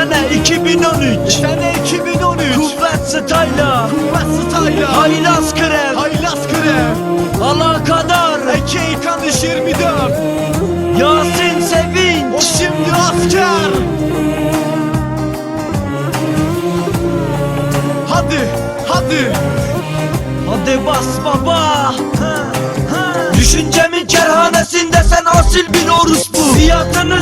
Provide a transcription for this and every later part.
Sene 2013 Sene 2013 Kuvvet Style'a Kuvvet Style'a Haylaz Krem Haylaz Krem Alakadar. Eke Kanış 24 Yasin Sevinç. O şimdi asker. Hadi hadi. Hadi bas baba. Düşüncemin kerhanesinde sen asil bir orospu Fiyatını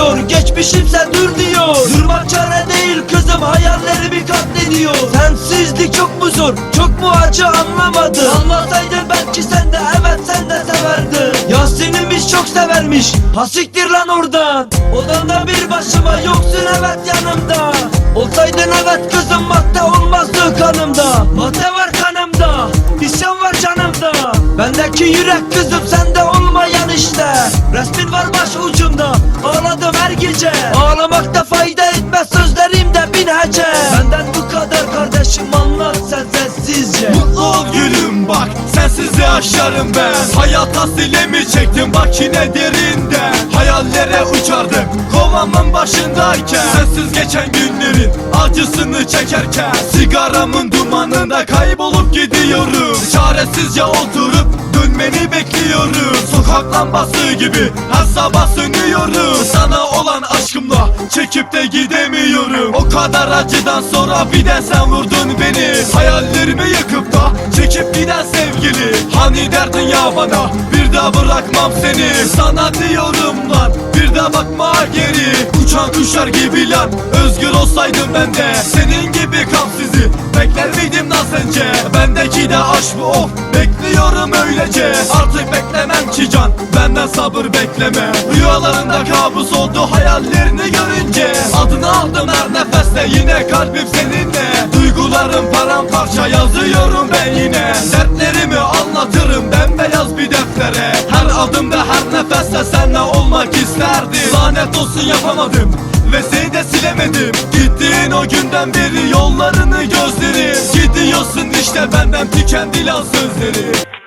diyor. Geçmişimse dur diyor. Durmak çare değil kızım hayallerimi katlediyor. Sensizlik çok mu zor? Çok mu acı anlamadım. Anlasaydın belki sen de evet sen de severdin. Yasin'imiz çok severmiş. Hasiktir lan oradan. Odanda bir başıma yoksun evet yanımda. Olsaydın evet kızım madde olmazdı kanımda. Madde var kanımda İsyan var canımda. Bendeki yürek kızım sende Resmin var baş ucumda Ağladım her gece. Ağlamakta fayda etmez sözlerimde bin hece. Benden bu kadar kardeşim anlat sen sessizce Mutlu ol gülüm bak sensiz yaşarım ben. Hayata silemi çektim bak yine derinde. Hayallere uçardım kovamın başındayken. Sensiz geçen günlerin acısını çekerken. Sigaramın dumanında kaybolup gidiyorum. Çaresizce oturup dönmeni bekliyorum Sokak lambası gibi her sabah sönüyorum Sana olan aşkımla çekip de gidemiyorum O kadar acıdan sonra bir de sen vurdun beni Hayallerimi yıkıp da çekip giden sevgili Hani derdin ya bana bir daha bırakmam seni Sana diyorum lan bir daha bakma geri Uçan kuşlar gibi lan özgür olsaydım ben de Senin gibi kalpsizi bekler miydim lan sence? Bendeki de aşk bu of bekliyorum öylece Artık sabır bekleme. Rüyalarında kabus oldu hayallerini görünce. Adını aldım her nefeste yine kalbim seninle. Duygularım paramparça yazıyorum ben yine Dertlerimi anlatırım bembeyaz bir deftere. Her adımda her nefeste seninle olmak isterdim. Lanet olsun yapamadım ve seni de silemedim. Gittiğin o günden beri yollarını gözlerim. Gidiyorsun işte benden tükendi lan sözleri